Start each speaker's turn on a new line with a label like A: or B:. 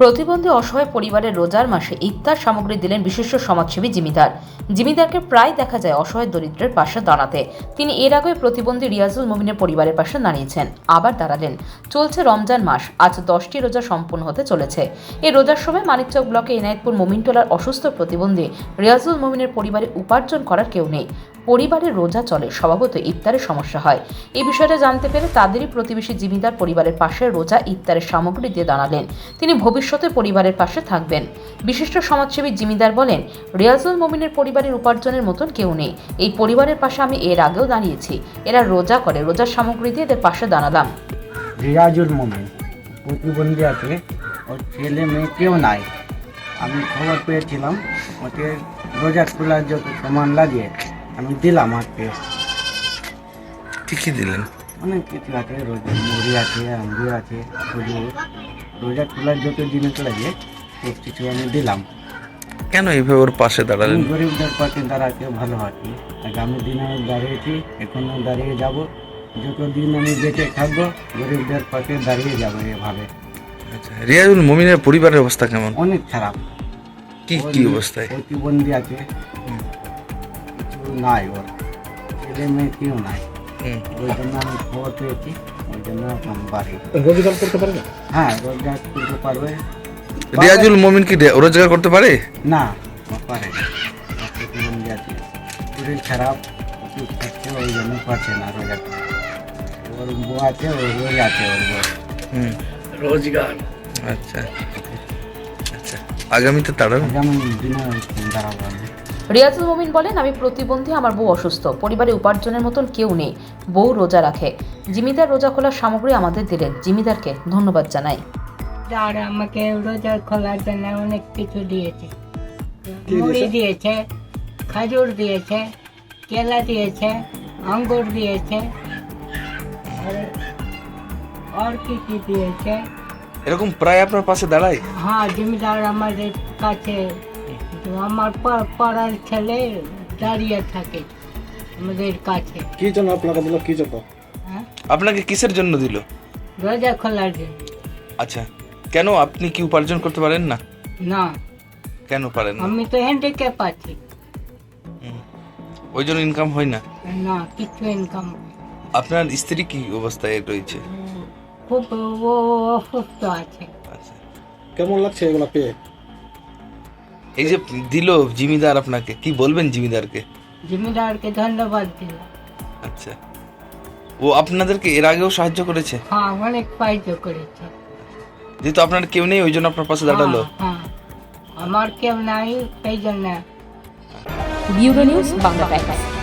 A: প্রতিবন্ধী অসহায় পরিবারের রোজার মাসে ইফতার সামগ্রী দিলেন বিশিষ্ট সমাজসেবী জিমিদার। জিমিদারকে প্রায় দেখা যায় অসহায় দরিদ্রের পাশে দাঁড়াতে। তিনি এর আগে প্রতিবন্ধী রিয়াজুল মমিনের পরিবারের পাশে দাঁড়িয়েছেন। আবার দাঁড়ালেন। চলছে রমজান মাস। আজ দশটি রোজা সম্পূর্ণ হতে চলেছে। এই রোজার সময় মানিকচক ব্লকে এনায়েতপুর মোমিনটোলার অসুস্থ প্রতিবন্ধী রিয়াজুল মমিনের পরিবারে উপার্জন করার কেউ নেই। পরিবারের রোজা চলে, স্বভাবত ইফতারের সমস্যা হয়। এই বিষয়টা জানতে পেরে তাদেরই প্রতিবেশী জিমিদার পরিবারের পাশে রোজা ইফতারের সামগ্রী দিয়ে দাঁড়ালেন। তিনি ভবিষ্যতে পরিবারের পাশে থাকবেন। বিশিষ্ট সমাজসেবী জিমিদার বলেন, রিয়াজুল মমিনের পরিবারের উপার্জনের মতন কেউ নেই। এই পরিবারের পাশে আমি এর আগেও দাঁড়িয়েছি। এরা রোজা করে রোজার সামগ্রী দিয়ে এদের পাশে দাঁড়ালাম।
B: রিয়াজুল মোমেন প্রতিবন্ধী আছে ওর ছেলে মেয়ে কেউ নাই। আমি খবর পেয়েছিলাম, ওকে রোজা খোলার যত সামান লাগে আমি দিলাম
C: কি। কি দিলেন?
B: অনেক কিছু আছে রোজা মুড়ি আছে আঙ্গুর আছে খজুর। রোজা খোলার যত জিনিস লাগে সব কিছু আমি দিলাম।
C: কেন এইভাবে ওর পাশে দাঁড়ালেন?
B: গরিবদের পাশে দাঁড়াতে ভালো আছি আগামী দিনে দাঁড়িয়েছি এখনও দাঁড়িয়ে যাব। যতদিন আমি বেঁচে থাকব গরিবদের পাশে দাঁড়িয়ে যাব এভাবে।
C: আচ্ছা রিয়াজুল মমিনের পরিবারের অবস্থা কেমন?
B: অনেক খারাপ।
C: কি কি অবস্থায়?
B: প্রতিবন্ধী আছে। নাই ওর। ছেলে মেয়ে কেউ নাই ওই জন্য আমি খবর পেয়েছি ওই জন্য বাড়ি।
D: রোজগার করতে পারে না?
B: হ্যাঁ রোজগার করতে পারবে।
C: রিয়াজুল মমিন কি রোজগার করতে পারে?
B: না পারে শরীর খারাপ ওষুধ খাচ্ছে ওই জন্য পারছে না রোজগার। ওর বউ আছে ওর রোজ আছে ওর বউ।
C: হুম। রোজগার। আচ্ছা। আচ্ছা। আগামীতে তারা
B: আগামী দিনে দাঁড়াবো আমি।
A: রিয়াজুল মমিন বলেন আমি প্রতিবন্ধী আমার বউ অসুস্থ। পরিবারে উপার্জনের মতন কেউ নেই। বউ রোজা রাখে। জিমিদার রোজা খোলার সামগ্রী আমাদের দিলেন। জিমিদারকে ধন্যবাদ জানাই।
E: আর আমাকে রোজা খোলার জন্য অনেক কিছু দিয়েছে। মুড়ি
D: দিয়েছে?
E: দিয়েছে খাজুর দিয়েছে কেলা দিয়েছে আঙ্গুর দিয়েছে আর- আর কি কি দিয়েছে।
C: এরকম প্রায় আপনার পাশে দাঁড়ায়?
E: হ্যাঁ জমিদার আমাদের কাছে আমার পা- পাড়ার ছেলে দাঁড়িয়ে থাকে আমাদের কাছে।
D: কি জন্য আপনাকে দিল? কি জন্য?
E: হ্যাঁ?
C: আপনাকে কিসের জন্য দিল?
E: রোজা খোলার জন্য।
C: আচ্ছা কেন আপনি কি উপার্জন করতে পারেন না?
E: না।
C: কেন পারেন না?
E: আমি তো হ্যান্ডিক্যাপ আছি।
C: ওই জন্য ইনকাম হয় না?
E: না কিছু ইনকাম
C: আপনার স্ত্রী কি অবস্থায় রয়েছে?
E: খুব অসুস্থ আছে।
C: আচ্ছা।
D: কেমন লাগছে এগুলো পেয়ে?
C: এই যে দিল জিমিদার আপনাকে কি বলবেন জিমিদারকে?
E: জমিদারকে ধন্যবাদ দিলাম।
C: আচ্ছা। ও আপনাদেরকে এর আগেও সাহায্য করেছে?
E: হ্যাঁ অনেক সাহায্য করেছে।
C: যেহেতু আপনার কেউ নেই ওই জন্য আপনার পাশে দাঁড়াল।
E: হ্যাঁ, হ্যাঁ আমার কেউ নাই সেই জন্য।
A: Bureau news Bangla Times